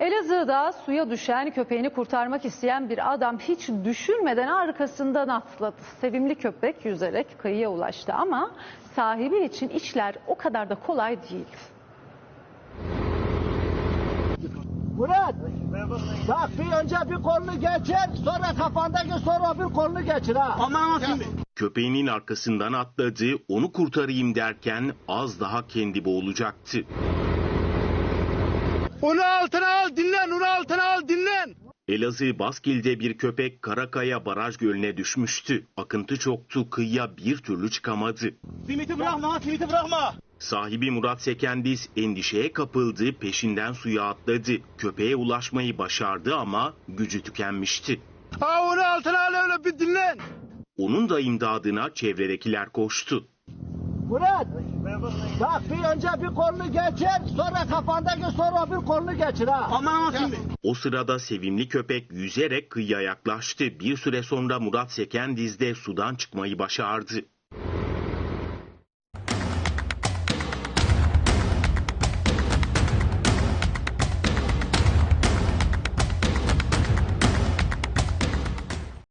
Elazığ'da suya düşen köpeğini kurtarmak isteyen bir adam hiç düşürmeden arkasından atladı. Sevimli köpek yüzerek kıyıya ulaştı ama sahibi için işler o kadar da kolay değil. Murat, bak bir önce bir kolunu geçir, sonra kafandaki sonra bir kolunu geçir ha. Aman. Köpeğinin arkasından atladı, onu kurtarayım derken az daha kendi boğulacaktı. Onu altına al dinlen, onu altına al dinlen. Elazığ Baskil'de bir köpek Karakaya Baraj Gölü'ne düşmüştü. Akıntı çoktu, kıyıya bir türlü çıkamadı. Simiti bırakma, simiti bırakma. Sahibi Murat Sekendiz endişeye kapıldı, peşinden suya atladı. Köpeğe ulaşmayı başardı ama gücü tükenmişti. Ha onu altına al öyle bir dinlen. Onun da imdadına çevredekiler koştu. Murat, bak bir önce bir kolunu geçir, sonra kafandaki sonra bir kolunu geçir ha. Aman şimdi. O sırada sevimli köpek yüzerek kıyıya yaklaştı. Bir süre sonra Murat Sekendiz de sudan çıkmayı başardı.